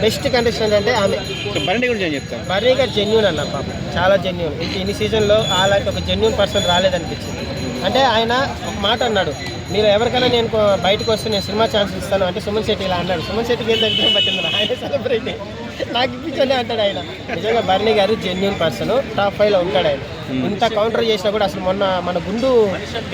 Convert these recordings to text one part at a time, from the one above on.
Best contestant అంటే ఆమె. బండి గురించి ఏం చెప్తారు బర్నీ గారు జెన్యున్ అన్న పాప. చాలా జెన్యున్ ఇంక ఇన్ని సీజన్లో అలాంటి ఒక జెన్యున్ పర్సన్ రాలేదనిపించింది. అంటే ఆయన ఒక మాట అన్నాడు మీరు ఎవరికైనా నేను బయటకు వస్తే నేను సినిమా ఛాన్స్ ఇస్తాను. అంటే సుమన్ శెట్టి ఇలా అన్నాడు. సుమన్ శెట్టికి ఏం దగ్గర పట్టింది? ఆయన సెలబ్రిటీ నాకు ఇప్పించండి అంటాడు ఆయన. నిజంగా బర్నీ గారు జెన్యున్ పర్సన్ టాప్ ఫైవ్లో ఉంటాడు ఆయన. ఇంత కౌంటర్ చేసినా కూడా అసలు మొన్న మన గుండు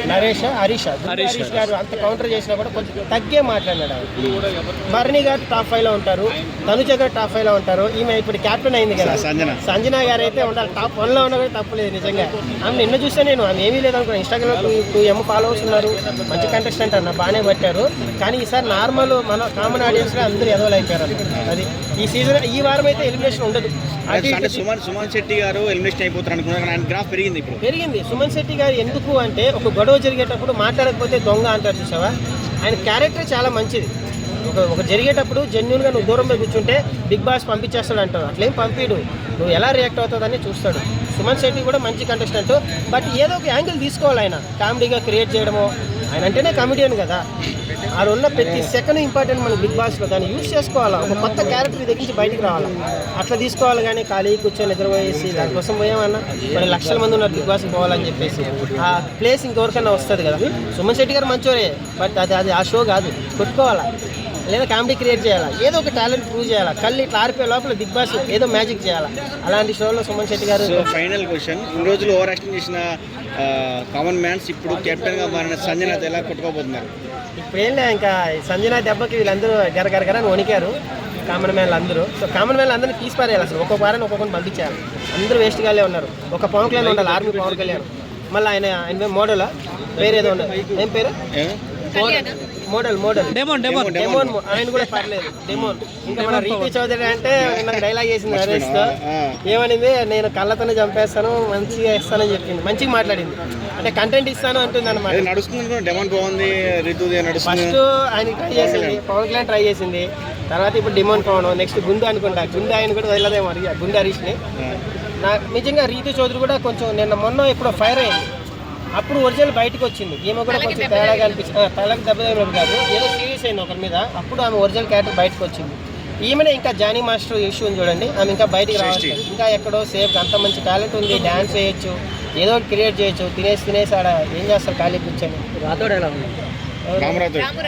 నరేష్ హరీష్ హరీష్ గారు. అంత కౌంటర్ చేసినా కూడా కొంచెం తగ్గే మాట్లాడినాడు ఆయన. బర్నీ గారు టాప్ ఫైవ్లో ఉంటారు. తనుజ గారు టాప్ ఫైవ్లో ఉంటారు. ఈమె ఇప్పుడు క్యాప్టెన్ అయింది కదా. సంజన. సంజన గారు అయితే ఉండాలి. టాప్ వన్లో ఉన్నా కూడా తప్పలేదు నిజంగా. ఆమె నిన్న చూస్తే నేను ఆమె ఏమీ లేదు అనుకున్నాను Instagram two two M followers ఉన్నారు. మంచి కంటెస్టెంట్ అన్న బాగానే పట్టారు కానీ ఈసారి నార్మల్ మన కామన్ ఆడియన్స్ అందరూ ఎదవలు అయిపోయారు అన్న. అది ఈ సీజన్ ఈ వారం అయితే ఎలిమినేషన్ ఉండదు. అటు సుమన్ సుమన్ శెట్టి గారు ఎలిమినేషన్ అయిపోతారు అనుకున్నారు కానీ ఆయన గ్రాఫ్ పెరిగింది ఇప్పుడు. పెరిగింది. సుమన్ శెట్టి గారు ఎందుకు అంటే ఒక గొడవ జరిగేటప్పుడు మాట్లాడకపోతే దొంగ అంటారు చూసావా? ఆయన క్యారెక్టర్ చాలా మంచిది. ఒక ఒక జరిగేటప్పుడు జెన్యున్గా నువ్వు దూరం పోయి కూర్చుంటే బిగ్ బాస్ పంపించేస్తాడు అంటారు అట్లేం పంపిడు. నువ్వు ఎలా రియాక్ట్ అవుతుందని చూస్తాడు. సుమన్ శెట్టి కూడా మంచి కంటెస్టెంట్ బట్ ఏదో ఒక యాంగిల్ తీసుకోవాలి ఆయన. కామెడీగా క్రియేట్ చేయడము. ఆయన అంటేనే కామెడియన్ కదా. ఆడ ఉన్న ప్రతి సెకండ్ ఇంపార్టెంట్ మన బిగ్ బాస్లో దాన్ని యూజ్ చేసుకోవాలా? ఒక కొత్త క్యారెక్టర్ దగ్గరించి బయటికి రావాలా? అట్లా తీసుకోవాలి కానీ ఖాళీ కూర్చొని నిద్రపోయేసి దానికోసం పోయామన్నా? కొన్ని లక్షల మంది ఉన్నారు బిగ్ బాస్కి పోవాలని చెప్పేసి. ఆ ప్లేస్ ఇంకెవరికైనా వస్తుంది కదా? సుమన్ శెట్టి గారు మంచోరే బట్ అది అది ఆ షో కాదు. కొట్టుకోవాలా? లేదా కామెడీ క్రియేట్ చేయాలా? ఏదో ఒక టాలెంట్ ప్రూవ్ చేయాలా? కళ్ళు ఇట్లా ఆరిపోయే లోపల బిగ్ బాస్ ఏదో మ్యాజిక్ చేయాలా? అలాంటి షోలో సుమన్ శెట్టి గారు ఫైనల్ క్వశ్చన్ ఇన్ని రోజులు ఓవర్ యాక్టింగ్ చేసిన కామన్ మ్యాన్స్ ఇప్పుడు కెప్టెన్గా మారిన సంజన ఎలా కొట్టుకోబోతున్నారు? ఇప్పుడు ఏం లే ఇంకా సంజన దెబ్బకి వీళ్ళందరూ గర గర గర అని వణికారు కామన్ మ్యాన్లు అందరూ. సో కామన్ మ్యాన్లు అందరినీ తీసి పారేయాలి అసలు. ఒక్కొక్క వారాన్ని ఒక్కొక్కరిని పంపించాలి అందరూ వేస్ట్గానే ఉన్నారు. ఒక పవన్ కళ్యాణ్ ఉండాలి ఆర్మీ పవన్ కళ్యాణ్. మళ్ళీ ఆయన ఆయన మోడల్? పేరు ఏదో ఉండదు ఏం పేరు? Model model demon, demon. Demon ఆయన కూడా పర్లేదు. డెమోన్ ఇంకా మన రీతి చౌదరి అంటే నాకు డైలాగ్ చేసింది నరేష్. ఏమనింది? నేను కళ్ళతోనే చంపేస్తాను మంచిగా ఇస్తానని చెప్పింది. మంచిగా మాట్లాడింది. అంటే కంటెంట్ ఇస్తాను అంటుంది అనమాట నడుస్తుంది డెమోన్ బాగుంది రితుది నడుస్తుంది. ఫస్ట్ ఆయన ట్రై చేసింది. పవన్ కళ్యాణ్ ట్రై చేసింది. తర్వాత ఇప్పుడు డిమాండ్ పవన్ నెక్స్ట్ గుండు అనుకుంటా. గుండు ఆయన కూడా వదలదేమో మరి గుండు హరీష్ని. నా. నిజంగా రీతు చౌదరి కూడా కొంచెం నిన్న మొన్న ఎప్పుడో ఫైర్ అయింది. అప్పుడు ఒరిజినల్ బయటకు వచ్చింది. ఈమె కూడా కొంచెం తేడాగా అనిపించింది. ఆ, తలకి దెబ్బ తగిలినట్టు కాదు. ఏదో సీరియస్ అయింది ఒకరి మీద. అప్పుడు ఆమె ఒరిజినల్ క్యారెక్టర్ బయటకు వచ్చింది. ఈమెనే ఇంకా జానీ మాస్టర్ ఇష్యూ ఉంది చూడండి. ఆమె ఇంకా బయటికి రావాలి ఇంకా ఎక్కడో సేఫ్ అంత మంచి టాలెంట్ ఉంది. డ్యాన్స్ చేయొచ్చు. ఏదో ఒకటి క్రియేట్ చేయొచ్చు. తినేసి తినేసి ఆడ ఏం చేస్తారు ఖాళీ కూర్చొని? రాతోడు ఎలా ఉంది?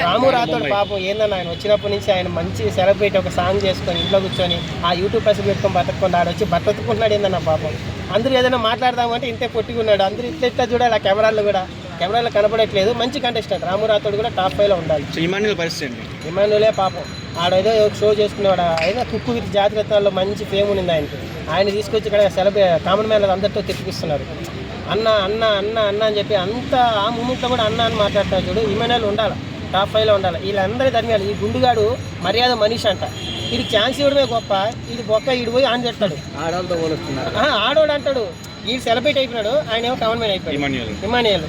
రాము రాతోడు పాపం ఏందన్న ఆయన వచ్చినప్పటి నుంచి ఆయన మంచి సెలబ్రేట్ ఒక సాంగ్ చేసుకొని ఇంట్లో కూర్చొని ఆ యూట్యూబ్ పైసలు పెట్టుకొని బతకుండా ఆడ వచ్చి బతుకుతున్నాడు ఏందన్న పాపం అందరూ ఏదైనా మాట్లాడదామంటే ఇంతే పొట్టుకున్నాడు అందరూ ఇట్లా ఇట్లా చూడాలి ఆ కెమెరాల్లో కూడా. కెమెరాలో కనపడట్లేదు మంచి కంటెస్టెంట్ రాము రాతోడు కూడా టాప్ ఫైవ్లో ఉండాలి. సో ఇమాన్యుల్ పరిస్థితి ఏంటి? ఇమానులే పాపం. ఆడేదో షో చేసుకునేవాడు. అయినా కుక్కు విత్ జాతిరత్నాల్లో మంచి ఫేమ్ ఉంది ఆయనకి. ఆయన తీసుకొచ్చి ఇక్కడ సెలబ్రే కామన్ మ్యాన్ అందరితో తెప్పిస్తున్నారు. అన్న అన్న అన్న అన్న అని చెప్పి అంత ఆ మూమెంట్లో కూడా అన్న అని మాట్లాడతారు చూడు. ఇమానుయల్ ఉండాలి టాప్ ఫైవ్లో ఉండాలి. వీళ్ళందరి ధర్మాలు ఈ గుండుగాడు మర్యాద మనిషి అంట. ఇది ఛాన్స్ ఇవ్వడమే గొప్ప. ఇది బొక్క ఈడు పోయి ఆన్ చేస్తాడు. ఆడవాళ్ళతో ఆడోడు అంటాడు. ఈ సెలబ్రేట్ అయిపోయినాడు ఆయన ఏమో కామన్ మ్యాన్ అయిపోయాడు. ఇమాన్యుల్ ఇమానియల్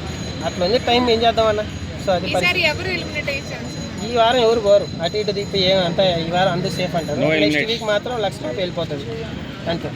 అట్లా ఉంది టైం ఏం చేద్దామన్నా సో అది పరిస్థితి. ఈసారి ఎవరు ఎలిమినేట్ అయ్యే ఛాన్స్ ఈ వారం ఎవరు పోరు? అటు ఇటు దిప్పి ఏమంతా ఈ వారం అందరూ సేఫ్ అంటారు. నెక్స్ట్. వీక్ మాత్రం లక్ష వెళ్ళిపోతుంది అంతే